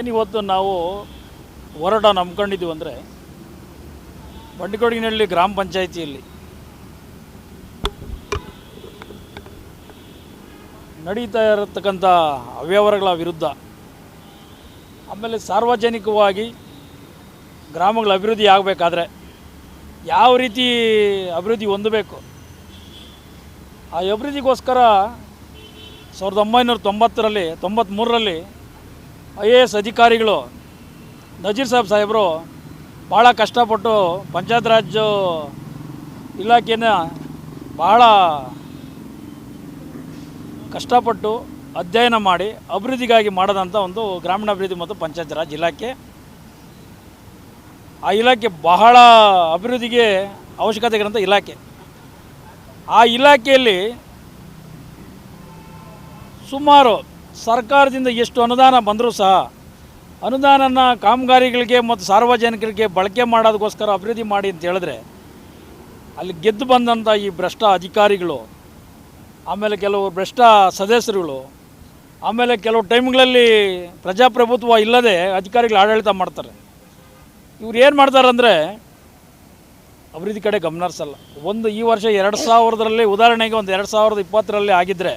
ಏನಿವತ್ತು ನಾವು ಹೋರಾಟ ನಂಬ್ಕೊಂಡಿದ್ದೀವಿ ಅಂದರೆ ಬಂಡಿಕೊಡಗಿನಹಳ್ಳಿ ಗ್ರಾಮ ಪಂಚಾಯಿತಿಯಲ್ಲಿ ನಡೀತಾ ಇರತಕ್ಕಂಥ ಅವ್ಯವಹಾರಗಳ ವಿರುದ್ಧ, ಆಮೇಲೆ ಸಾರ್ವಜನಿಕವಾಗಿ ಗ್ರಾಮಗಳ ಅಭಿವೃದ್ಧಿ ಆಗಬೇಕಾದ್ರೆ ಯಾವ ರೀತಿ ಅಭಿವೃದ್ಧಿ ಹೊಂದಬೇಕು? ಆ ಅಭಿವೃದ್ಧಿಗೋಸ್ಕರ ಸಾವಿರದ ಒಂಬೈನೂರ ತೊಂಬತ್ತರಲ್ಲಿ ತೊಂಬತ್ತ್ಮೂರರಲ್ಲಿ ಐ ಎ ಎಸ್ ಅಧಿಕಾರಿಗಳು ನಜೀರ್ ಸಾಬ್ ಸಾಹೇಬರು ಭಾಳ ಕಷ್ಟಪಟ್ಟು ಪಂಚಾಯತ್ ರಾಜ್ ಇಲಾಖೆನ ಭಾಳ ಕಷ್ಟಪಟ್ಟು ಅಧ್ಯಯನ ಮಾಡಿ ಅಭಿವೃದ್ಧಿಗಾಗಿ ಮಾಡೋದಂಥ ಒಂದು ಗ್ರಾಮೀಣಾಭಿವೃದ್ಧಿ ಮತ್ತು ಪಂಚಾಯತ್ ರಾಜ್ ಇಲಾಖೆ. ಆ ಇಲಾಖೆ ಬಹಳ ಅಭಿವೃದ್ಧಿಗೆ ಅವಶ್ಯಕತೆ ಇರೋಂಥ ಇಲಾಖೆ. ಆ ಇಲಾಖೆಯಲ್ಲಿ ಸುಮಾರು ಸರ್ಕಾರದಿಂದ ಎಷ್ಟು ಅನುದಾನ ಬಂದರೂ ಸಹ ಅನುದಾನನ ಕಾಮಗಾರಿಗಳಿಗೆ ಮತ್ತು ಸಾರ್ವಜನಿಕರಿಗೆ ಬಳಕೆ ಮಾಡೋದಕ್ಕೋಸ್ಕರ ಅಭಿವೃದ್ಧಿ ಮಾಡಿ ಅಂತ ಹೇಳಿದ್ರೆ ಅಲ್ಲಿ ಗೆದ್ದು ಬಂದಂಥ ಈ ಭ್ರಷ್ಟ ಅಧಿಕಾರಿಗಳು, ಆಮೇಲೆ ಕೆಲವು ಭ್ರಷ್ಟ ಸದಸ್ಯರುಗಳು, ಆಮೇಲೆ ಕೆಲವು ಟೈಮ್ಗಳಲ್ಲಿ ಪ್ರಜಾಪ್ರಭುತ್ವ ಇಲ್ಲದೆ ಅಧಿಕಾರಿಗಳು ಆಡಳಿತ ಮಾಡ್ತಾರೆ. ಇವ್ರು ಏನು ಮಾಡ್ತಾರೆ ಅಂದರೆ ಅಭಿವೃದ್ಧಿ ಕಡೆ ಗಮನ ಹರಿಸಲ್ಲ. ಒಂದು ಈ ವರ್ಷ ಎರಡು ಸಾವಿರದಲ್ಲಿ, ಉದಾಹರಣೆಗೆ ಒಂದು ಎರಡು ಸಾವಿರದ ಇಪ್ಪತ್ತರಲ್ಲಿ ಆಗಿದ್ದರೆ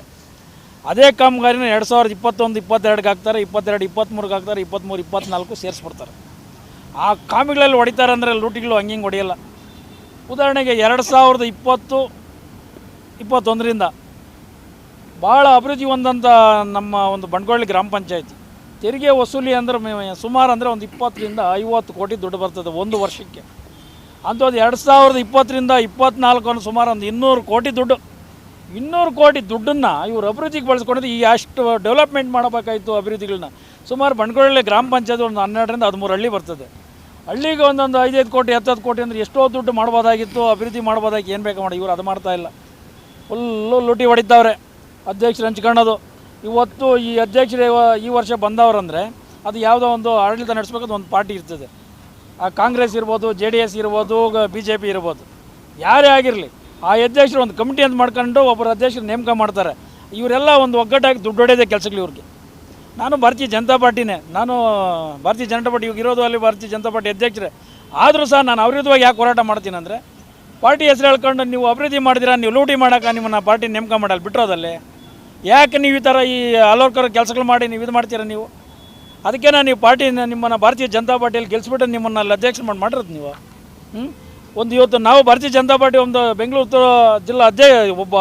ಅದೇ ಕಾಮಗಾರಿನ ಎರಡು ಸಾವಿರದ ಇಪ್ಪತ್ತೊಂದು ಇಪ್ಪತ್ತೆರಡಿಗೆ ಹಾಕ್ತಾರೆ, ಇಪ್ಪತ್ತೆರಡು ಇಪ್ಪತ್ತ್ಮೂರಿಗೆ ಹಾಕ್ತಾರೆ, ಇಪ್ಪತ್ತ್ಮೂರು, ಇಪ್ಪತ್ತ್ನಾಲ್ಕು ಸೇರಿಸ್ಬಿಡ್ತಾರೆ ಆ ಕಾಮಿಗಳಲ್ಲಿ ಹೊಡಿತಾರೆ ಅಂದರೆ ಲೂಟಿಗಳು ಹಂಗೆ ಹಿಂಗೆ ಹೊಡೆಯಲ್ಲ. ಉದಾಹರಣೆಗೆ ಎರಡು ಸಾವಿರದ ಇಪ್ಪತ್ತು, ಇಪ್ಪತ್ತೊಂದರಿಂದ ಭಾಳ ಅಭಿವೃದ್ಧಿ ಹೊಂದಂಥ ನಮ್ಮ ಒಂದು ಬಂಡ್ಗೊಳ್ಳಿ ಗ್ರಾಮ ಪಂಚಾಯತಿ. ತೆರಿಗೆ ವಸೂಲಿ ಅಂದ್ರೆ ಸುಮಾರು ಅಂದರೆ ಒಂದು ಇಪ್ಪತ್ತರಿಂದ ಐವತ್ತು ಕೋಟಿ ದುಡ್ಡು ಬರ್ತದೆ ಒಂದು ವರ್ಷಕ್ಕೆ. ಅಂಥದ್ದು ಎರಡು ಸಾವಿರದ ಇಪ್ಪತ್ತರಿಂದ ಇಪ್ಪತ್ನಾಲ್ಕು ಸುಮಾರು ಒಂದು ಇನ್ನೂರು ಕೋಟಿ ದುಡ್ಡು ಇನ್ನೂರು ಕೋಟಿ ದುಡ್ಡನ್ನು ಇವರು ಅಭಿವೃದ್ಧಿಗೆ ಬಳಸ್ಕೊಂಡಿದ್ದು ಈ ಅಷ್ಟು ಡೆವಲಪ್ಮೆಂಟ್ ಮಾಡಬೇಕಾಯಿತು ಅಭಿವೃದ್ಧಿಗಳನ್ನ. ಸುಮಾರು ಬಂಡ್ಗೊಳ್ಳಿ ಗ್ರಾಮ ಪಂಚಾಯತ್ ಒಂದು ಹನ್ನೆರಡರಿಂದ ಹದಿಮೂರು ಹಳ್ಳಿ ಬರ್ತದೆ. ಹಳ್ಳಿಗೆ ಒಂದೊಂದು ಐದೈದು ಕೋಟಿ, ಹತ್ತತ್ತು ಕೋಟಿ ಅಂದರೆ ಎಷ್ಟೋ ದುಡ್ಡು ಮಾಡ್ಬೋದಾಗಿತ್ತು, ಅಭಿವೃದ್ಧಿ ಮಾಡ್ಬೋದಾಗಿ ಏನು ಬೇಕು ಮಾಡಿ ಇವರು ಅದು ಮಾಡ್ತಾ ಇಲ್ಲ. ಫುಲ್ಲು ಲೂಟಿ ಹೊಡಿತಾವ್ರೆ. ಅಧ್ಯಕ್ಷರು ಹಂಚ್ಕೊಳ್ಳೋದು ಇವತ್ತು ಈ ಅಧ್ಯಕ್ಷರು ಈ ವರ್ಷ ಬಂದವರಂದರೆ ಅದು ಯಾವುದೋ ಒಂದು ಆಡಳಿತ ನಡೆಸ್ಬೇಕಾದ ಒಂದು ಪಾರ್ಟಿ ಇರ್ತದೆ. ಆ ಕಾಂಗ್ರೆಸ್ ಇರ್ಬೋದು, ಜೆ ಡಿ ಎಸ್ ಇರ್ಬೋದು ಬಿ ಜೆ ಪಿ ಇರ್ಬೋದು. ಯಾರೇ ಆಗಿರಲಿ ಆ ಅಧ್ಯಕ್ಷರು ಒಂದು ಕಮಿಟಿ ಅಂತ ಮಾಡ್ಕೊಂಡು ಒಬ್ಬರು ಅಧ್ಯಕ್ಷರು ನೇಮಕ ಮಾಡ್ತಾರೆ. ಇವರೆಲ್ಲ ಒಂದು ಒಗ್ಗಟ್ಟಾಗಿ ದುಡ್ಡು ಹೊಡೆಯೋದೇ ಕೆಲಸಗಳು ಇವ್ರಿಗೆ. ನಾನು ಭಾರತೀಯ ಜನತಾ ಪಾರ್ಟಿನೇ. ನಾನು ಭಾರತೀಯ ಜನತಾ ಪಾರ್ಟಿ ಇವಾಗ ಇರೋದು ಅಲ್ಲಿ ಭಾರತೀಯ ಜನತಾ ಪಾರ್ಟಿ ಅಧ್ಯಕ್ಷರೇ. ಆದರೂ ಸಹ ನಾನು ಅವಿರುದ್ಧವಾಗಿ ಯಾಕೆ ಹೋರಾಟ ಮಾಡ್ತೀನಿ ಅಂದರೆ, ಪಾರ್ಟಿ ಹೆಸರು ಹೇಳ್ಕೊಂಡು ನೀವು ಅಭಿವೃದ್ಧಿ ಮಾಡಿದಿರಾ ನೀವು ಲೂಟಿ ಮಾಡೋಕೆ ನಿಮ್ಮನ್ನು ಪಾರ್ಟಿ ನೇಮಕ ಮಾಡಲ್ಲ ಬಿಟ್ಟಿರೋದಲ್ಲಿ ಯಾಕೆ ನೀವು ಈ ಥರ ಈ ಹಲವಾರು ಕೆಲಸಗಳು ಮಾಡಿ ನೀವು ಇದು ಮಾಡ್ತೀರಾ ನೀವು? ಅದಕ್ಕೆ ನಾನು ನೀವು ಪಾರ್ಟಿ ನಿಮ್ಮನ್ನು ಭಾರತೀಯ ಜನತಾ ಪಾರ್ಟಿಯಲ್ಲಿ ಗೆಲ್ಸ್ಬಿಟ್ಟು ನಿಮ್ಮನ್ನು ಅಲ್ಲಿ ಅಧ್ಯಕ್ಷ ಮಾಡಿ ಮಾಡಿರೋದು ನೀವು? ಹ್ಞೂ ಒಂದು ಇವತ್ತು ನಾವು ಭಾರತೀಯ ಜನತಾ ಪಾರ್ಟಿ ಒಂದು ಬೆಂಗಳೂರು ಜಿಲ್ಲಾ ಅಧ್ಯಯ ಒಬ್ಬ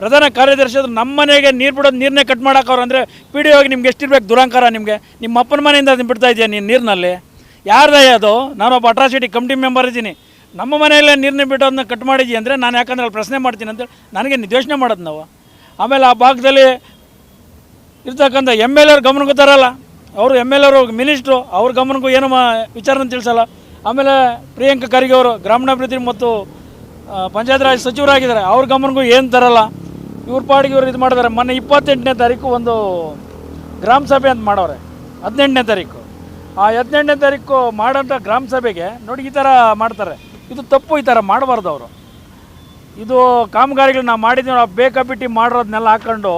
ಪ್ರಧಾನ ಕಾರ್ಯದರ್ಶಿ ಅದು ನಮ್ಮ ಮನೆಗೆ ನೀರು ಬಿಡೋದು ನೀರನ್ನೇ ಕಟ್ ಮಾಡೋಕ್ಕವ್ರು ಅಂದರೆ ಪಿ ಡಿ ಹೋಗಿ ನಿಮ್ಗೆ ಎಷ್ಟಿರ್ಬೇಕು ದುರಂಕಾರ ನಿಮಗೆ. ನಿಮ್ಮ ಅಪ್ಪನ ಮನೆಯಿಂದ ಅದನ್ನು ಬಿಡ್ತಾ ಇದೆಯಾ ನೀನು ನೀರಿನಲ್ಲಿ? ಯಾರ್ದೇ ಅದು? ನಾನೊಬ್ಬ ಅಟ್ರಾಸಿಟಿ ಕಮಿಟಿ ಮೆಂಬರ್ ಇದ್ದೀನಿ. ನಮ್ಮ ಮನೆಯಲ್ಲೇ ನೀರನ್ನ ಬಿಟ್ಟೋದನ್ನ ಕಟ್ ಮಾಡಿದ್ವಿ ಅಂದರೆ ನಾನು ಯಾಕಂದ್ರೆ ಅಲ್ಲಿ ಪ್ರಶ್ನೆ ಮಾಡ್ತೀನಿ ಅಂತೇಳಿ ನನಗೆ ನಿರ್ದೇಶನ ಮಾಡೋದು ನಾವು. ಆಮೇಲೆ ಆ ಭಾಗದಲ್ಲಿ ಇರ್ತಕ್ಕಂಥ ಎಂ ಎಲ್ ಎರ್ ಗಮನಕ್ಕೂ ತರಲ್ಲ. ಅವರು ಎಂ ಎಲ್ ಎರ್ ಮಿನಿಸ್ಟ್ರು ಅವ್ರ ಗಮನಕ್ಕೂ ಏನು ಮಾ ವಿಚಾರನ ತಿಳಿಸಲ್ಲ. ಆಮೇಲೆ ಪ್ರಿಯಾಂಕ ಖರ್ಗೆ ಅವರು ಗ್ರಾಮೀಣಾಭಿವೃದ್ಧಿ ಮತ್ತು ಪಂಚಾಯತ್ ರಾಜ್ ಸಚಿವರಾಗಿದ್ದಾರೆ. ಅವ್ರ ಗಮನಕ್ಕೂ ಏನು ತರಲ್ಲ. ಇವ್ರ ಪಾಡಿಗೆ ಇವರು ಇದು ಮಾಡಿದ್ದಾರೆ ಮೊನ್ನೆ ಇಪ್ಪತ್ತೆಂಟನೇ ತಾರೀಕು ಒಂದು ಗ್ರಾಮ ಸಭೆ ಅಂತ ಮಾಡೋರೆ. ಹದಿನೆಂಟನೇ ತಾರೀಕು. ಆ ಹದಿನೆಂಟನೇ ತಾರೀಕು ಮಾಡೋಂಥ ಗ್ರಾಮ ಸಭೆಗೆ ನೋಡಿ ಈ ಥರ ಮಾಡ್ತಾರೆ. ಇದು ತಪ್ಪು, ಈ ಥರ ಮಾಡಬಾರ್ದು ಅವರು. ಇದು ಕಾಮಗಾರಿಗಳು ನಾವು ಮಾಡಿದ್ದೀವಿ ನಾವು ಬೇಕಾಬಿಟ್ಟು ಮಾಡಿರೋದನ್ನೆಲ್ಲ ಹಾಕ್ಕೊಂಡು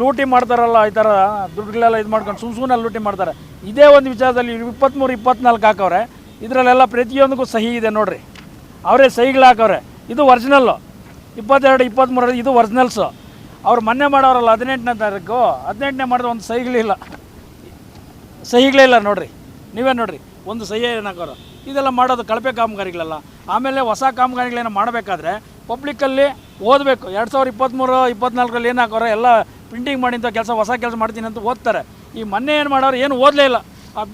ಲೂಟಿ ಮಾಡ್ತಾರಲ್ಲ ಈ ಥರ ದುಡ್ಡುಗಳೆಲ್ಲ ಇದು ಮಾಡ್ಕೊಂಡು ಸುಮ್ ಸುಮ್ಮನೆ ಲೂಟಿ ಮಾಡ್ತಾರೆ. ಇದೇ ಒಂದು ವಿಚಾರದಲ್ಲಿ ಇಪ್ಪತ್ತ್ಮೂರು ಇಪ್ಪತ್ನಾಲ್ಕು ಹಾಕವ್ರೆ. ಇದರಲ್ಲೆಲ್ಲ ಪ್ರತಿಯೊಂದಕ್ಕೂ ಸಹಿ ಇದೆ ನೋಡ್ರಿ. ಅವರೇ ಸಹಿಗಳು ಹಾಕವ್ರೆ. ಇದು ಒರಿಜಿನಲ್ಲು ಇಪ್ಪತ್ತೆರಡು ಇಪ್ಪತ್ತ್ಮೂರು ಇದು ಒರಿಜಿನಲ್ಸು ಅವ್ರು ಮೊನ್ನೆ ಮಾಡೋರಲ್ಲ ಹದಿನೆಂಟನೇ ತಾರೀಕು. ಹದಿನೆಂಟನೇ ಮಾಡಿದ್ರೆ ಒಂದು ಸಹಿಗಳಿಲ್ಲ ಸಹಿಗಳೇ ಇಲ್ಲ ನೋಡ್ರಿ. ನೀವೇ ನೋಡ್ರಿ. ಒಂದು ಸಹಿ ಏನಾಕೋರು ಇದೆಲ್ಲ ಮಾಡೋದು ಕಳಪೆ ಕಾಮಗಾರಿಗಳಲ್ಲ. ಆಮೇಲೆ ಹೊಸ ಕಾಮಗಾರಿಗಳೇನೋ ಮಾಡಬೇಕಾದ್ರೆ ಪಬ್ಲಿಕ್ಕಲ್ಲಿ ಓದಬೇಕು. ಎರಡು ಸಾವಿರ ಇಪ್ಪತ್ತ್ಮೂರು ಇಪ್ಪತ್ನಾಲ್ಕರಲ್ಲಿ ಏನು ಎಲ್ಲ ಪ್ರಿಂಟಿಂಗ್ ಮಾಡಿಂಥ ಕೆಲಸ, ಹೊಸ ಕೆಲಸ ಮಾಡ್ತೀನಿ ಅಂತ ಓದ್ತಾರೆ. ಈ ಮೊನ್ನೆ ಏನು ಮಾಡೋರು? ಏನು ಓದಲೇ ಇಲ್ಲ.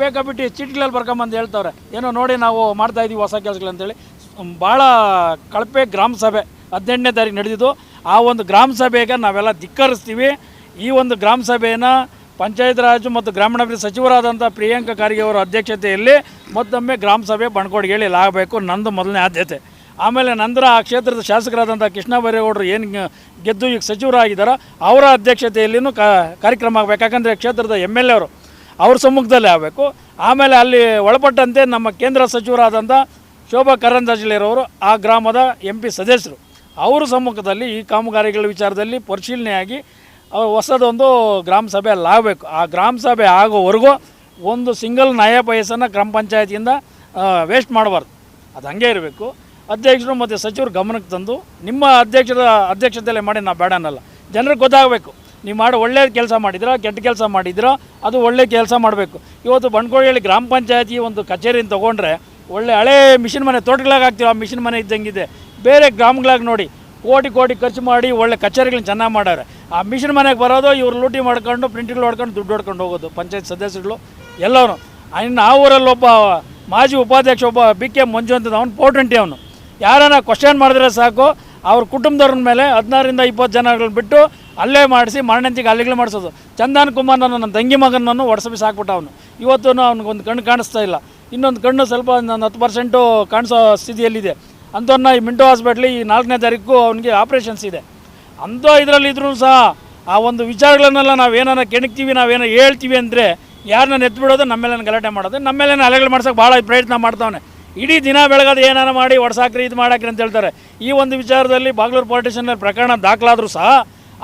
ಬೇಕಾಬಿಟ್ಟು ಚೀಟಿಗಳಲ್ಲಿ ಬರ್ಕೊಂಬಂದು ಹೇಳ್ತವ್ರೆ. ಏನೋ ನೋಡಿ ನಾವು ಮಾಡ್ತಾ ಇದ್ದೀವಿ ಹೊಸ ಕೆಲಸಗಳಂತೇಳಿ ಭಾಳ ಕಳಪೆ ಗ್ರಾಮ ಸಭೆ ಹದಿನೆಂಟನೇ ತಾರೀಕು ನಡೆದಿದ್ದು. ಆ ಒಂದು ಗ್ರಾಮ ಸಭೆಗೆ ನಾವೆಲ್ಲ ಧಿಕ್ಕರಿಸ್ತೀವಿ. ಈ ಒಂದು ಗ್ರಾಮ ಸಭೆಯನ್ನು ಪಂಚಾಯತ್ ರಾಜ್ ಮತ್ತು ಗ್ರಾಮೀಣಾಭಿವೃದ್ಧಿ ಸಚಿವರಾದಂಥ ಪ್ರಿಯಾಂಕ ಖರ್ಗೆ ಅವರ ಅಧ್ಯಕ್ಷತೆಯಲ್ಲಿ ಮತ್ತೊಮ್ಮೆ ಗ್ರಾಮ ಸಭೆ ಬಂಡ್ಕೋಡಿಗೆಯಲ್ಲಿ ಆಗಬೇಕು ನಂದು ಮೊದಲನೇ ಆದ್ಯತೆ. ಆಮೇಲೆ ನಂತರ ಆ ಕ್ಷೇತ್ರದ ಶಾಸಕರಾದಂಥ ಕೃಷ್ಣ ಬೈರೇಗೌಡರು ಏನು ಗೆದ್ದು ಈಗ ಸಚಿವರಾಗಿದ್ದಾರೋ ಅವರ ಅಧ್ಯಕ್ಷತೆಯಲ್ಲಿನೂ ಕಾ, ಕಾರ್ಯಕ್ರಮ ಆಗಬೇಕು. ಯಾಕಂದರೆ ಕ್ಷೇತ್ರದ ಎಂ ಎಲ್ ಎ ಅವರು ಅವ್ರ ಸಮ್ಮುಖದಲ್ಲೇ ಆಗಬೇಕು. ಆಮೇಲೆ ಅಲ್ಲಿ ಒಳಪಟ್ಟಂತೆ ನಮ್ಮ ಕೇಂದ್ರ ಸಚಿವರಾದಂಥ ಶೋಭಾ ಕರಂದಾಜ್ಲಿರವರು ಆ ಗ್ರಾಮದ ಎಂ ಪಿ ಸದಸ್ಯರು. ಅವರ ಸಮ್ಮುಖದಲ್ಲಿ ಈ ಕಾಮಗಾರಿಗಳ ವಿಚಾರದಲ್ಲಿ ಪರಿಶೀಲನೆಯಾಗಿ ಹೊಸದೊಂದು ಗ್ರಾಮ ಸಭೆ ಅಲ್ಲಿ ಆಗಬೇಕು. ಆ ಗ್ರಾಮ ಸಭೆ ಆಗೋವರೆಗೂ ಒಂದು ಸಿಂಗಲ್ ನಯ ಗ್ರಾಮ ಪಂಚಾಯತಿಯಿಂದ ವೇಸ್ಟ್ ಮಾಡಬಾರ್ದು. ಅದು ಹಾಗೆ ಇರಬೇಕು. ಅಧ್ಯಕ್ಷರು ಮತ್ತು ಸಚಿವರು ಗಮನಕ್ಕೆ ತಂದು, ನಿಮ್ಮ ಅಧ್ಯಕ್ಷರ, ಅಧ್ಯಕ್ಷತೆಯಲ್ಲೇ ಮಾಡಿ ನಾವು ಬೇಡ ಅನ್ನಲ್ಲ. ಜನರಿಗೆ ಗೊತ್ತಾಗಬೇಕು. ನೀವು ಮಾಡಿ ಒಳ್ಳೆಯ ಕೆಲಸ ಮಾಡಿದ್ರೋ, ಕೆಟ್ಟ ಕೆಲಸ ಮಾಡಿದಿರಾ, ಅದು ಒಳ್ಳೆ ಕೆಲಸ ಮಾಡಬೇಕು. ಇವತ್ತು ಬಂಡ್ಕೋಳಿಯಲ್ಲಿ ಗ್ರಾಮ ಪಂಚಾಯತಿ ಒಂದು ಕಚೇರಿನ ತೊಗೊಂಡ್ರೆ ಒಳ್ಳೆ ಹಳೆ ಮಿಷಿನ್ ಮನೆ, ತೋಟಗಳಾಗಿ ಹಾಕ್ತೀವಿ ಆ ಮಿಷಿನ್ ಮನೆ ಇದ್ದಂಗಿದೆ. ಬೇರೆ ಗ್ರಾಮಗಳಾಗಿ ನೋಡಿ, ಕೋಟಿ ಕೋಟಿ ಖರ್ಚು ಮಾಡಿ ಒಳ್ಳೆ ಕಚೇರಿಗಳನ್ನ ಚೆನ್ನಾಗಿ ಮಾಡವ್ರೆ. ಆ ಮಿಷಿನ್ ಮನೆಗೆ ಬರೋದು ಇವ್ರು ಲೂಟಿ ಮಾಡ್ಕೊಂಡು, ಪ್ರಿಂಟ್ಗಳು ಹೊಡ್ಕೊಂಡು ದುಡ್ಡು ಹೊಡ್ಕೊಂಡು ಹೋಗೋದು, ಪಂಚಾಯತ್ ಸದಸ್ಯರುಗಳು ಎಲ್ಲರೂ ಇನ್ನು ಆ ಊರಲ್ಲಿ ಒಬ್ಬ ಮಾಜಿ ಉಪಾಧ್ಯಕ್ಷ ಒಬ್ಬ ಬಿ ಕೆ ಮಂಜು ಅಂತ ಅವನು ಪೋರ್ಟೆಂಟಿ ಅವನು. ಯಾರನ್ನ ಕ್ವಶನ್ ಮಾಡಿದ್ರೆ ಸಾಕು ಅವ್ರ ಕುಟುಂಬದವ್ರ ಮೇಲೆ ಹದಿನಾರರಿಂದ ಇಪ್ಪತ್ತು ಜನಗಳನ್ನ ಬಿಟ್ಟು ಅಲ್ಲೇ ಮಾಡಿಸಿ ಮರಣಂತಿಗೆ ಅಲ್ಲಿಗಳು ಮಾಡಿಸೋದು. ಚಂದನ್ ಕುಮಾರ್ ನನ್ನ ತಂಗಿ ಮಗನನ್ನು ಒಡಸಬಿ ಸಾಕ್ಬಿಟ್ಟ ಅವನು. ಇವತ್ತು ಅವ್ನಿಗೊಂದು ಕಣ್ಣು ಕಾಣಿಸ್ತಾ ಇಲ್ಲ. ಇನ್ನೊಂದು ಕಣ್ಣು ಸ್ವಲ್ಪ ಒಂದು ಹತ್ತು ಪರ್ಸೆಂಟು ಕಾಣಿಸೋ ಸ್ಥಿತಿಯಲ್ಲಿದೆ. ಅಂಥವ್ರನ್ನ ಈ ಮಿಂಟೋ ಹಾಸ್ಪಿಟ್ಲಿ ಈ ನಾಲ್ಕನೇ ತಾರೀಕು ಅವನಿಗೆ ಆಪ್ರೇಷನ್ಸ್ ಇದೆ. ಅಂಥ ಇದರಲ್ಲಿ ಇದ್ರೂ ಸಹ ಆ ಒಂದು ವಿಚಾರಗಳನ್ನೆಲ್ಲ ನಾವೇನಾರ ಕೆಣಕ್ತೀವಿ, ನಾವೇನೋ ಹೇಳ್ತೀವಿ ಅಂದರೆ ಯಾರನ್ನ ನೆತ್ಬಿಡೋದು ನಮ್ಮ ಮೇಲೆ ಗಲಾಟೆ ಮಾಡೋದು ನಮ್ಮ ಮೇಲೆ ಅಲೆಗಳು ಮಾಡ್ಸೋಕೆ ಭಾಳ ಪ್ರಯತ್ನ ಮಾಡ್ತಾವನೆ. ಇಡೀ ದಿನ ಬೆಳಗಾದ ಏನಾರ ಮಾಡಿ ಒಡ್ಸಾಕ್ರಿ, ಇದು ಮಾಡಾಕ್ರಿ ಅಂತ ಹೇಳ್ತಾರೆ. ಈ ಒಂದು ವಿಚಾರದಲ್ಲಿ ಬಾಗ್ಲೂರು ಪೊಲಿಟಿಷನ್ ಪ್ರಕರಣ ದಾಖಲಾದರೂ ಸಹ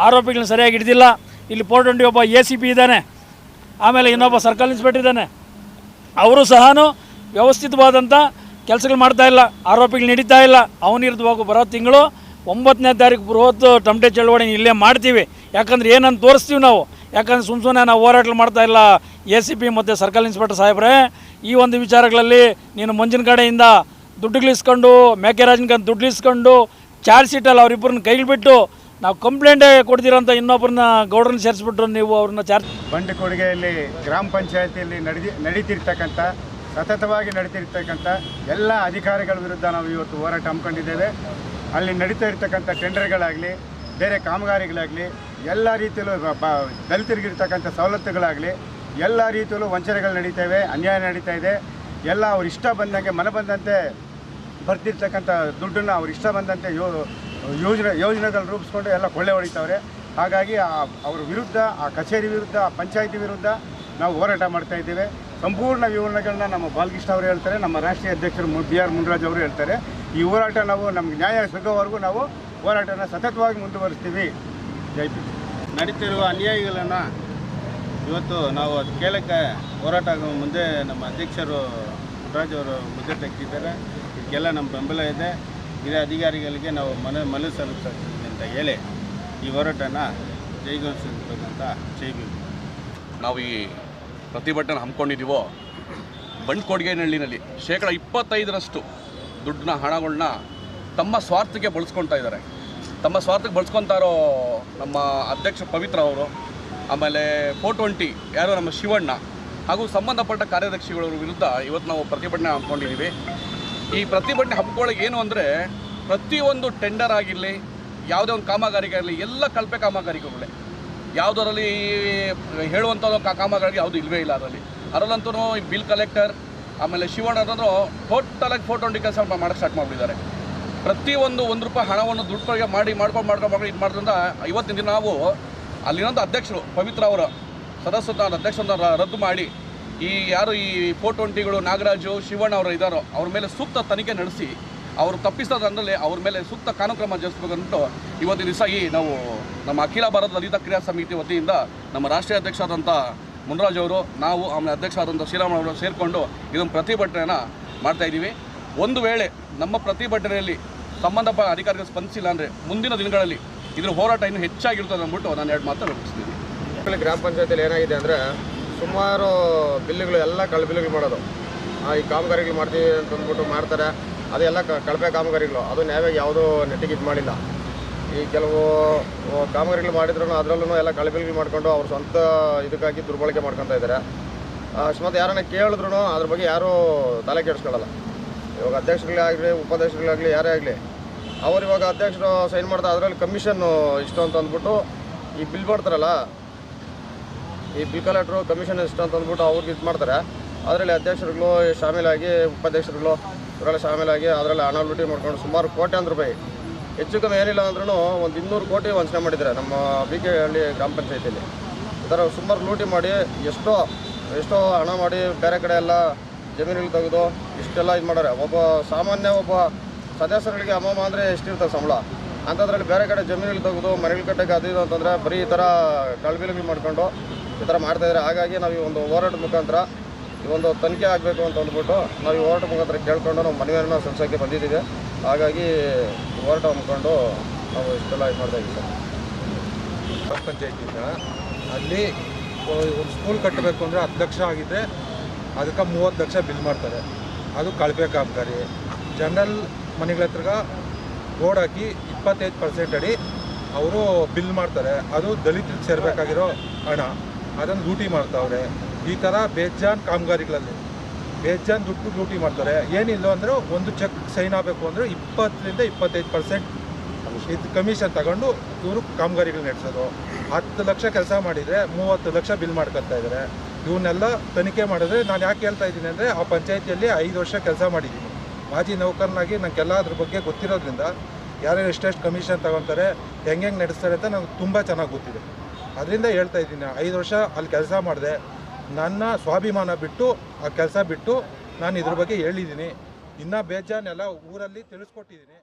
ಆರೋಪಿಗಳನ್ನ ಸರಿಯಾಗಿ ಹಿಡಿದಿಲ್ಲ. ಇಲ್ಲಿ ಪೋರ್ಟಂಡಿ ಒಬ್ಬ ಎ ಸಿ ಪಿ ಇದ್ದಾನೆ. ಆಮೇಲೆ ಇನ್ನೊಬ್ಬ ಸರ್ಕಲ್ ಇನ್ಸ್ಪೆಕ್ಟರ್ ಇದ್ದಾನೆ. ಅವರು ಸಹ ವ್ಯವಸ್ಥಿತವಾದಂಥ ಕೆಲಸಗಳು ಮಾಡ್ತಾ ಇಲ್ಲ, ಆರೋಪಿಗಳು ನಡೀತಾ ಇಲ್ಲ. ಅವನಿರ್ದು ಹೋಗು, ಬರೋ ತಿಂಗಳು ಒಂಬತ್ತನೇ ತಾರೀಕು ಬೃಹತ್ ಟಮಟೆ ಚಳವಳಿ ಇಲ್ಲೇ ಮಾಡ್ತೀವಿ. ಯಾಕಂದ್ರೆ ಏನಂತ ತೋರಿಸ್ತೀವಿ ನಾವು. ಯಾಕಂದ್ರೆ ಸುಮ್ಮ ಸುಮ್ಮನೆ ನಾವು ಹೋರಾಟ ಮಾಡ್ತಾ ಇಲ್ಲ ಎ ಸಿ ಪಿ ಮತ್ತು ಸರ್ಕಲ್ ಇನ್ಸ್ಪೆಕ್ಟರ್ ಸಾಹೇಬ್ರೆ. ಈ ಒಂದು ವಿಚಾರಗಳಲ್ಲಿ ನೀನು ಮಂಜಿನ ಕಡೆಯಿಂದ ದುಡ್ಡುಗಳಿಸ್ಕೊಂಡು ಮೇಕೆರಾಜನ ದುಡ್ಡುಗಳಿಸ್ಕೊಂಡು ಚಾರ್ಜ್ ಶೀಟಲ್ಲಿ ಅವರಿಬ್ಬರನ್ನ ಕೈಗೆ ಬಿಟ್ಟು ನಾವು ಕಂಪ್ಲೇಂಟೇ ಕೊಡ್ತೀರಂತ ಇನ್ನೊಬ್ಬರನ್ನ ಗೌಡ್ರನ್ನ ಸೇರಿಸ್ಬಿಟ್ರು ನೀವು ಅವ್ರನ್ನ ಚಾರ್ಜ್ ಬಂಡಕೊಡುಗೆಯಲ್ಲಿ ಗ್ರಾಮ ಪಂಚಾಯತಿಯಲ್ಲಿ ನಡೆದಿ ನಡೀತಿರ್ತಕ್ಕಂಥ, ಸತತವಾಗಿ ನಡೀತಿರ್ತಕ್ಕಂಥ ಎಲ್ಲ ಅಧಿಕಾರಿಗಳ ವಿರುದ್ಧ ನಾವು ಇವತ್ತು ಹೋರಾಟ ಹಮ್ಮಿಕೊಂಡಿದ್ದೇವೆ. ಅಲ್ಲಿ ನಡೀತಾ ಇರ್ತಕ್ಕಂಥ ಟೆಂಡರ್ಗಳಾಗಲಿ, ಬೇರೆ ಕಾಮಗಾರಿಗಳಾಗಲಿ, ಎಲ್ಲ ರೀತಿಯಲ್ಲೂ ದಲಿತರಿಗಿರ್ತಕ್ಕಂಥ ಸವಲತ್ತುಗಳಾಗಲಿ ಎಲ್ಲ ರೀತಿಯಲ್ಲೂ ವಂಚನೆಗಳು ನಡೀತವೆ, ಅನ್ಯಾಯ ನಡೀತಾ ಇದೆ. ಎಲ್ಲ ಅವ್ರ ಇಷ್ಟ ಬಂದಂಗೆ, ಮನ ಬಂದಂತೆ ಬರ್ತಿರ್ತಕ್ಕಂಥ ದುಡ್ಡನ್ನು ಅವ್ರ ಇಷ್ಟ ಬಂದಂತೆ ಯೋ, ಯೋಜನೆ, ಯೋಜನೆಗಳು ರೂಪಿಸ್ಕೊಂಡು ಎಲ್ಲ ಕೊಳ್ಳೆ ಹೊಡಿತಾವ್ರೆ. ಹಾಗಾಗಿ ಆ, ಅವ್ರ ವಿರುದ್ಧ, ಆ ಕಚೇರಿ ವಿರುದ್ಧ, ಆ ಪಂಚಾಯತಿ ವಿರುದ್ಧ ನಾವು ಹೋರಾಟ ಮಾಡ್ತಾ ಇದ್ದೇವೆ. ಸಂಪೂರ್ಣ ವಿವರಣೆಗಳನ್ನ ನಮ್ಮ ಬಾಲಕೃಷ್ಣ ಅವರು ಹೇಳ್ತಾರೆ, ನಮ್ಮ ರಾಷ್ಟ್ರೀಯ ಅಧ್ಯಕ್ಷರು ಬಿ ಆರ್ ಮುನ್ರಾಜ್ ಅವರು ಹೇಳ್ತಾರೆ. ಈ ಹೋರಾಟ ನಾವು, ನಮ್ಗೆ ನ್ಯಾಯ ಸಿಗೋವರೆಗೂ ನಾವು ಹೋರಾಟನ ಸತತವಾಗಿ ಮುಂದುವರಿಸ್ತೀವಿ. ಜೈ ನಡೀತಿರುವ ಅನ್ಯಾಯಗಳನ್ನು ಇವತ್ತು ನಾವು ಅದು ಕೇಳೋಕ್ಕೆ ಹೋರಾಟ ಆಗೋ ಮುಂದೆ ನಮ್ಮ ಅಧ್ಯಕ್ಷರು ರಾಜ್ ಅವರು ಮುದ್ದೆ ತೆಗೆದಿದ್ದಾರೆ. ಇದಕ್ಕೆಲ್ಲ ನಮ್ಮ ಬೆಂಬಲ ಇದೆ. ಹಿರಿಯ ಅಧಿಕಾರಿಗಳಿಗೆ ನಾವು ಮನ, ಮನವಿ ಸಲ್ಲಿಸ್ತೀವಿ ಅಂತ ಹೇಳಿ ಈ ಹೋರಾಟನ ಜೈಗೊಳಿಸಬೇಕಂತ ಜೈ ಭೀಮ್. ನಾವು ಈ ಪ್ರತಿಭಟನೆ ಹಮ್ಮಿಕೊಂಡಿದ್ದೀವೋ, ಬಂಡ್ಕೊಡ್ಗೇನಹಳ್ಳಿನಲ್ಲಿ ಶೇಕಡ ಇಪ್ಪತ್ತೈದರಷ್ಟು ದುಡ್ಡನ್ನ ಹಣಗಳನ್ನ ತಮ್ಮ ಸ್ವಾರ್ಥಕ್ಕೆ ಬಳಸ್ಕೊತಾ ಇದ್ದಾರೆ. ತಮ್ಮ ಸ್ವಾರ್ಥಕ್ಕೆ ಬಳಸ್ಕೊತಾ ಇರೋ ನಮ್ಮ ಅಧ್ಯಕ್ಷ ಪವಿತ್ರ ಅವರು ಆಮೇಲೆ ಫೋರ್ ಟ್ವೆಂಟಿ ಯಾರು ನಮ್ಮ ಶಿವಣ್ಣ ಹಾಗೂ ಸಂಬಂಧಪಟ್ಟ ಕಾರ್ಯದರ್ಶಿಗಳ ವಿರುದ್ಧ ಇವತ್ತು ನಾವು ಪ್ರತಿಭಟನೆ ಹಮ್ಮಿಕೊಂಡಿದ್ದೀವಿ. ಈ ಪ್ರತಿಭಟನೆ ಹಮ್ಮಿಕೊಳ್ಳೋಕೆ ಏನು ಅಂದರೆ ಪ್ರತಿಯೊಂದು ಟೆಂಡರ್ ಆಗಿರಲಿ, ಯಾವುದೇ ಒಂದು ಕಾಮಗಾರಿಗೆ ಆಗಲಿ ಎಲ್ಲ ಕಳಪೆ ಕಾಮಗಾರಿಗಳೇ ಯಾವುದರಲ್ಲಿ ಹೇಳುವಂಥದ್ದು ಕಾ- ಕಾಮಗಾರಿ ಯಾವುದು ಇಲ್ಲವೇ ಇಲ್ಲ ಅದರಲ್ಲಿ. ಅದರಲ್ಲಂತೂ ಬಿಲ್ ಕಲೆಕ್ಟರ್ ಆಮೇಲೆ ಶಿವಣ್ಣ ಅಂತಂದ್ರು ಟೋಟಲಾಗಿ ಫೋಟೋ ಕೆಲಸ ಮಾಡೋಕ್ಕೆ ಸ್ಟಾರ್ಟ್ ಮಾಡಿಬಿಟ್ಟಿದ್ದಾರೆ. ಪ್ರತಿಯೊಂದು ಒಂದು ರೂಪಾಯಿ ಹಣವನ್ನು ದುಡ್ಡು ಮಾಡಿ ಮಾಡ್ಕೊಂಡು ಮಾಡ್ಕೊಂಡು ಮಾಡ್ಕೊಂಡು ಇದು ಮಾಡೋದ್ರಿಂದ ಇವತ್ತಿನ ದಿನ ನಾವು ಅಲ್ಲಿನೊಂದು ಅಧ್ಯಕ್ಷರು, ಪವಿತ್ರ ಅವರ ಸದಸ್ಯತ್ವ ಅಧ್ಯಕ್ಷರನ್ನ ರದ್ದು ಮಾಡಿ ಈ ಯಾರು ಈ ಫೋರ್ ಟ್ವೆಂಟಿಗಳು ನಾಗರಾಜು, ಶಿವಣ್ಣ ಅವರು ಇದ್ದಾರೋ ಅವ್ರ ಮೇಲೆ ಸೂಕ್ತ ತನಿಖೆ ನಡೆಸಿ ಅವರು ತಪ್ಪಿಸೋದ್ರಲ್ಲಿ ಅವ್ರ ಮೇಲೆ ಸೂಕ್ತ ಕಾನೂನು ಕ್ರಮ ಜರುಗಿಸ್ಬೇಕು ಅಂದ್ಬಿಟ್ಟು ಇವತ್ತಿನ ದಿವಸ ಈ ನಾವು ನಮ್ಮ ಅಖಿಲ ಭಾರತ ದಲಿತ ಕ್ರಿಯಾ ಸಮಿತಿ ವತಿಯಿಂದ ನಮ್ಮ ರಾಷ್ಟ್ರೀಯ ಅಧ್ಯಕ್ಷರಾದಂಥ ಮುನ್ರಾಜ್ ಅವರು, ನಾವು ಆಮೇಲೆ ಅಧ್ಯಕ್ಷರಾದಂಥ ಶ್ರೀರಾಮ್ ಅವರು ಸೇರಿಕೊಂಡು ಇದೊಂದು ಪ್ರತಿಭಟನೆಯನ್ನು ಮಾಡ್ತಾ ಇದ್ದೀವಿ. ಒಂದು ವೇಳೆ ನಮ್ಮ ಪ್ರತಿಭಟನೆಯಲ್ಲಿ ಸಂಬಂಧಪಟ್ಟ ಅಧಿಕಾರಿಗಳು ಸ್ಪಂದಿಸಿಲ್ಲ ಅಂದರೆ ಮುಂದಿನ ದಿನಗಳಲ್ಲಿ ಇದ್ರ ಹೋರಾಟ ಇನ್ನೂ ಹೆಚ್ಚಾಗಿರ್ತದೆ ಅಂದ್ಬಿಟ್ಟು ನಾನು ಎರಡು ಮಾತು ರೂಪಿಸ್ತೀನಿ. ಗ್ರಾಮ ಪಂಚಾಯತಿಯಲ್ಲಿ ಏನಾಗಿದೆ ಅಂದರೆ ಸುಮಾರು ಬಿಲ್ಲುಗಳು ಎಲ್ಲ ಕಳೆ ಮಾಡೋದು. ಈ ಕಾಮಗಾರಿಗಳು ಮಾಡ್ತೀವಿ ಅಂತ ಅಂದ್ಬಿಟ್ಟು ಮಾಡ್ತಾರೆ. ಅದೆಲ್ಲ ಕಳಪೆ ಕಾಮಗಾರಿಗಳು. ಅದು ನ್ಯಾಯವಾಗಿ ಯಾವುದೂ ನೆಟ್ಟಿಗೆ ಇದು ಮಾಡಿಲ್ಲ. ಈ ಕೆಲವು ಕಾಮಗಾರಿಗಳು ಮಾಡಿದ್ರು ಅದರಲ್ಲೂ ಎಲ್ಲ ಕಳಬಿಲ್ಗಳು ಮಾಡ್ಕೊಂಡು ಅವ್ರ ಸ್ವಂತ ಇದಕ್ಕಾಗಿ ದುರ್ಬಳಕೆ ಮಾಡ್ಕೊತಾ ಇದ್ದಾರೆ. ಅಕಸ್ಮಾತ್ ಯಾರನ್ನ ಕೇಳಿದ್ರು ಅದ್ರ ಬಗ್ಗೆ ಯಾರೂ ತಲೆ ಕೆಡಿಸ್ಕೊಳ್ಳಲ್ಲ. ಇವಾಗ ಅಧ್ಯಕ್ಷರುಗಳಾಗಲಿ ಉಪಾಧ್ಯಕ್ಷಗಳಾಗಲಿ ಯಾರೇ ಆಗಲಿ ಅವ್ರು ಇವಾಗ ಅಧ್ಯಕ್ಷರು ಸೈನ್ ಮಾಡ್ತಾ ಅದರಲ್ಲಿ ಕಮಿಷನ್ನು ಇಷ್ಟು ಅಂತ ಅಂದ್ಬಿಟ್ಟು ಈ ಬಿಲ್ ಬರ್ತಾರಲ್ಲ, ಈ ಬಿಲ್ ಕಲೆಕ್ಟ್ರು ಕಮಿಷನ್ ಇಷ್ಟು ಅಂತ ಅಂದ್ಬಿಟ್ಟು ಅವ್ರಿಗೆ ಇದು ಮಾಡ್ತಾರೆ. ಅದರಲ್ಲಿ ಅಧ್ಯಕ್ಷರುಗಳು ಶಾಮೀಲಾಗಿ, ಉಪಾಧ್ಯಕ್ಷರುಗಳು, ಇವರೆಲ್ಲ ಶಾಮೀಲಾಗಿ ಅದರಲ್ಲಿ ಹಣ ಲೂಟಿ ಮಾಡ್ಕೊಂಡು ಸುಮಾರು ಕೋಟ್ಯಾಂತರ ರೂಪಾಯಿ. ಹೆಚ್ಚು ಕಮ್ಮಿ ಏನಿಲ್ಲ ಅಂದ್ರೂ ಒಂದು ಇನ್ನೂರು ಕೋಟಿ ವಂಚನೆ ಮಾಡಿದ್ದಾರೆ ನಮ್ಮ ಬಿ ಕೆ ಹಳ್ಳಿ ಗ್ರಾಮ ಪಂಚಾಯತಿಯಲ್ಲಿ. ಈ ಥರ ಸುಮಾರು ಲೂಟಿ ಮಾಡಿ ಎಷ್ಟೋ ಎಷ್ಟೋ ಹಣ ಮಾಡಿ ಬೇರೆ ಕಡೆ ಎಲ್ಲ ಜಮೀನುಗಳು ತೆಗೆದು ಇಷ್ಟೆಲ್ಲ ಇದು ಮಾಡ್ಯಾರೆ. ಒಬ್ಬ ಸಾಮಾನ್ಯ ಒಬ್ಬ ಸದಸ್ಯರುಗಳಿಗೆ ಅಮ್ಮಮ್ಮ ಅಂದರೆ ಎಷ್ಟಿರ್ತದೆ ಸಂಬಳ? ಅಂಥದ್ರಲ್ಲಿ ಬೇರೆ ಕಡೆ ಜಮೀನಲ್ಲಿ ತೆಗೆದು ಮನೆಗಳು ಕಟ್ಟಕ್ಕೆ ಅದು ಇದು ಅಂತಂದರೆ ಬರೀ ಈ ಥರ ಕಳ್ಬಿಲ್ಗಳು ಮಾಡ್ಕೊಂಡು ಈ ಥರ ಮಾಡ್ತಾಯಿದ್ದಾರೆ ಹಾಗಾಗಿ ನಾವು ಈ ಒಂದು ಹೋರಾಟದ ಮುಖಾಂತರ ಈ ಒಂದು ತನಿಖೆ ಆಗಬೇಕು ಅಂತ ಅಂದ್ಬಿಟ್ಟು ನಾವು ಈ ಹೋರಾಟ ಮುಖಾಂತರ ಕೇಳಿಕೊಂಡು ನಾವು ಮನವಿಯನ್ನು ಸಂಸಕ್ಕೆ ಬಂದಿದ್ದೀವಿ. ಹಾಗಾಗಿ ಹೋರಾಟ ಹಮ್ಮಿಕೊಂಡು ನಾವು ಇಷ್ಟೆಲ್ಲ ಇದು ಮಾಡ್ತಾ ಇದ್ದೀವಿ ಸರ್. ಪಂಚಾಯತಿಯಿಂದ ಅಲ್ಲಿ ಒಂದು ಸ್ಕೂಲ್ ಕಟ್ಟಬೇಕು ಅಂದರೆ ಹತ್ತು ಲಕ್ಷ ಆಗಿದೆ ಅದಕ್ಕೆ ಮೂವತ್ತು ಲಕ್ಷ ಬಿಲ್ ಮಾಡ್ತಾರೆ. ಅದು ಕಳಪೆ ಕಾಮಗಾರಿ. ಜನರಲ್ ಮನೆಗಳ ಹತ್ರ ಬೋರ್ಡ್ ಹಾಕಿ ಇಪ್ಪತ್ತೈದು ಪರ್ಸೆಂಟ್ ಅಡಿ ಅವರು ಬಿಲ್ ಮಾಡ್ತಾರೆ. ಅದು ದಲಿತರಿಗೆ ಸೇರಬೇಕಾಗಿರೋ ಹಣ. ಅದನ್ನು ಲೂಟಿ ಮಾಡ್ತಾವ್ರೆ. ಈ ಥರ ಬೇಜಾನ್ ಕಾಮಗಾರಿಗಳಲ್ಲಿ. ಬೇಜಾನ್ ದುಡ್ಡು ಲೂಟಿ ಮಾಡ್ತಾರೆ. ಏನಿಲ್ಲ ಅಂದರೆ ಒಂದು ಚೆಕ್ ಸೈನ್ ಆಗಬೇಕು ಅಂದರೆ ಇಪ್ಪತ್ತರಿಂದ ಇಪ್ಪತ್ತೈದು ಪರ್ಸೆಂಟ್ ಇದು ಕಮಿಷನ್ ತಗೊಂಡು ಇವರು ಕಾಮಗಾರಿಗಳು ನಡೆಸೋದು. ಹತ್ತು ಲಕ್ಷ ಕೆಲಸ ಮಾಡಿದರೆ ಮೂವತ್ತು ಲಕ್ಷ ಬಿಲ್ ಮಾಡ್ಕೊತಾ ಇದ್ದಾರೆ ಇವನ್ನೆಲ್ಲ ತನಿಖೆ ಮಾಡಿದ್ರೆ ನಾನು ಯಾಕೆ ಹೇಳ್ತಾ ಇದ್ದೀನಿ ಅಂದರೆ ಆ ಪಂಚಾಯತಿಯಲ್ಲಿ ಐದು ವರ್ಷ ಕೆಲಸ ಮಾಡಿದ್ದೀನಿ. ಮಾಜಿ ನೌಕರನಾಗಿ ನನಗೆಲ್ಲ ಅದ್ರ ಬಗ್ಗೆ ಗೊತ್ತಿರೋದ್ರಿಂದ ಯಾರ್ಯಾರು ಎಷ್ಟೆಷ್ಟು ಕಮಿಷನ್ ತಗೊತಾರೆ ಹೆಂಗೆ ಹೆಂಗೆ ನಡೆಸ್ತಾರೆ ಅಂತ ನಂಗೆ ತುಂಬ ಚೆನ್ನಾಗಿ ಗೊತ್ತಿದೆ. ಅದರಿಂದ ಹೇಳ್ತಾ ಇದ್ದೀನಿ, ಐದು ವರ್ಷ ಅಲ್ಲಿ ಕೆಲಸ ಮಾಡಿದೆ. ನನ್ನ ಸ್ವಾಭಿಮಾನ ಬಿಟ್ಟು, ಆ ಕೆಲಸ ಬಿಟ್ಟು ನಾನು ಇದ್ರ ಬಗ್ಗೆ ಹೇಳಿದ್ದೀನಿ. ಇನ್ನೂ ಬೇಜಾನೆಲ್ಲ ಊರಲ್ಲಿ ತಿಳಿಸ್ಕೊಟ್ಟಿದ್ದೀನಿ.